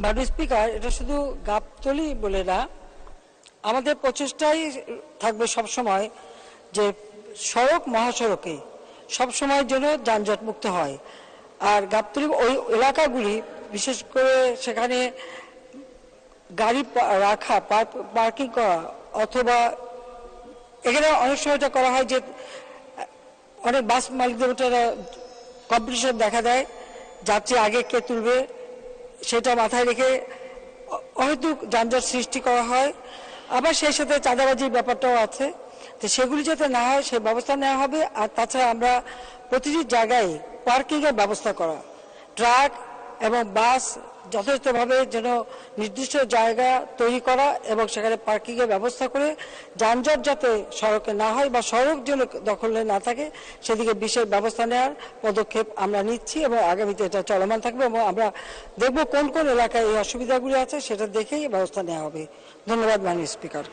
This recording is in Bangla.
মাননীয় স্পিকার এটা শুধু গাবতলি বলে না, আমাদের প্রচেষ্টাই থাকবে সব সময় যে সড়ক মহাসড়কে সব সময়ের জন্য যানজট মুক্ত হয়। আর গাবতলি ওই এলাকাগুলি, বিশেষ করে সেখানে গাড়ি রাখা পার্কিং করা, অথবা এখানে অনেক সময় এটা করা হয় যে, অনেক বাস মালিকদের কম্পিটিশন দেখা দেয়, যাত্রী আগে কে তুলবে সেটা মাথায় রেখে অহেতুক যানজট সৃষ্টি করা হয়, আবার সেই সাথে চাঁদাবাজির ব্যাপারটাও আছে। তো সেগুলি যাতে না হয় সে ব্যবস্থা নেওয়া হবে। আর তাছাড়া আমরা প্রতিটি জায়গায় পার্কিংয়ের ব্যবস্থা করা। ট্রাক এবং বাস যথেষ্টভাবে যেন নির্দিষ্ট জায়গা তৈরি করা এবং সেখানে পার্কিংয়ের ব্যবস্থা করে যানজট যাতে সড়কে না হয় বা সড়ক যেন দখলে না থাকে, সেদিকে বিশেষ ব্যবস্থা নেওয়ার পদক্ষেপ আমরা নিচ্ছি এবং আগামীতে এটা চলমান থাকবে এবং আমরা দেখব কোন কোন এলাকায় এই অসুবিধাগুলি আছে, সেটা দেখেই ব্যবস্থা নেওয়া হবে। ধন্যবাদ মাননীয় স্পিকার।